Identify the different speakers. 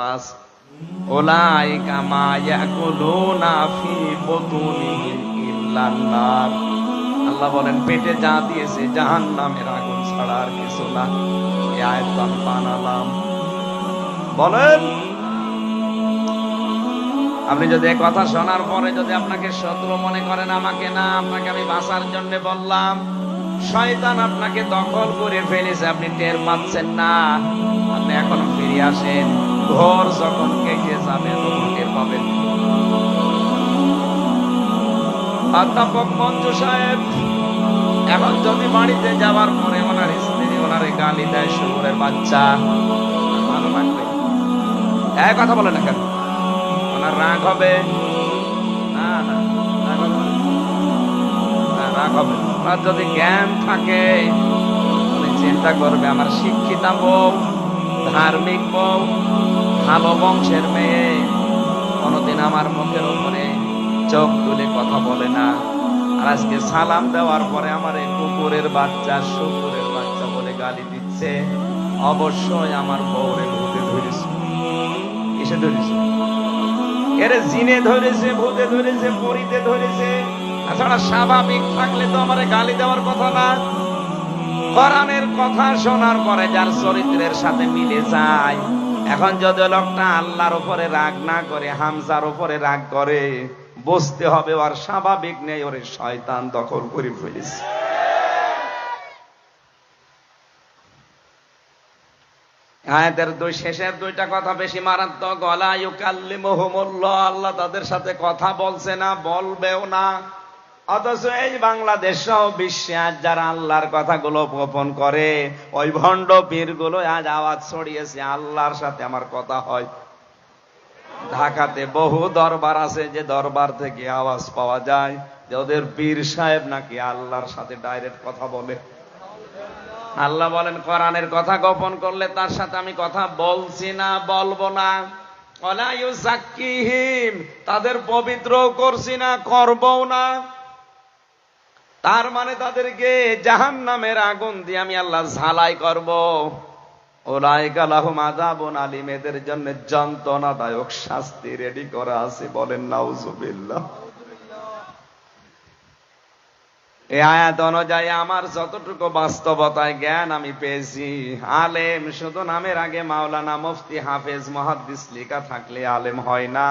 Speaker 1: নাস উলাইকা মা ইয়াকুলুনা ফি আল্লাহ বলেন, পেটে যা দিয়েছে জাহান্নামের আগুন ছাড়া আর কিছু না। এই আয়াত আমি বানালাম। বলেন, আপনি যদি কথা শোনার পরে যদি আপনাকে শত্রু মনে করেন আমাকে না, আপনাকে আমি বাঁচার জন্য বললাম, শয়তান আপনাকে দখল করে ফেলেছে, আপনি টের পাচ্ছেন না। আপনি এখনও ফিরে আসেন। ঘর যখন কেটে যাবে, তখন পাবেন। অধ্যাপক মঞ্জু সাহেব, এখন যদি বাড়িতে যাওয়ার পরে ওনার স্ত্রী ওনারে গালি দেয়, শুকুরের বাচ্চা, ভালো লাগবে। এক কথা বলে না কেন? ওনার রাগ হবে। না রাগ হবে। ওনার যদি জ্ঞান থাকে চিন্তা করবে, আমার শিক্ষিতা বউ। ধার্মিক বউ, ভালো বংশের মেয়ে, কোনোদিন আমার মুখের উপরে চোখ তুলে কথা বলে না। আর আজকে সালাম দেওয়ার পরে আমার কুকুরের বাচ্চা, শুকুরের বাচ্চা বলে গালি দিচ্ছে। অবশ্যই আমার বউরে ভূতে ধরেছে। এসে ধরেছে? এরে জিনে ধরেছে, ভূতে ধরেছে, পরিতে ধরেছে। তাছাড়া স্বাভাবিক থাকলে তো আমার গালি দেওয়ার কথা না। কোরআনের কথা শোনার পরে যার চরিত্রের সাথে মিলে যায়, এখন যদি লোকটা আল্লাহর উপরে রাগ না করে, হামজার উপরে রাগ করে, বুঝতে হবে ওর স্বাভাবিক নেই, ওরে শয়তান দখল করে ফেলেছে। আয়াতের দুই, শেষের দুইটা কথা বেশি মারাত্মক। গলা ইউকাল্লিমুহুমুল্লাহ, আল্লাহ তাদের সাথে কথা বলছে না, বলবেও না। অথচ এই বাংলাদেশ বিশ্বে আজ যারা আল্লাহর কথাগুলো গোপন করে, ওই ভণ্ড পীরগুলো আজ আওয়াজ ছড়িয়েছে, আল্লাহর সাথে আমার কথা হয়। ঢাকাতে বহু দরবার আছে যে দরবার থেকে আওয়াজ পাওয়া যায়, যে ওদের পীর সাহেব নাকি আল্লাহর সাথে ডাইরেক্ট কথা বলে। আল্লাহ বলেন, কোরআনের কথা গোপন করলে তার সাথে আমি কথা বলছি না, বলব না। তাদের পবিত্র করছি না, করবও না। তার মানে তাদেরকে জাহান নামের আগুন দিয়ে আমি আল্লাহ ঝালাই করব। ওলাইকা লাহুম আযাবুন আলিম, এদের জন্য যন্ত্রণাদায়ক শাস্তি রেডি করা আছে বলেন, নাউজুবিল্লাহ। এই আয়াত অনুযায়ী আমার যতটুকু বাস্তবতায় জ্ঞান আমি পেয়েছি। আলেম শুধু নামের আগে মাওলানা মুফতি হাফেজ মহাদ্দিস লেখা থাকলে আলেম হয় না।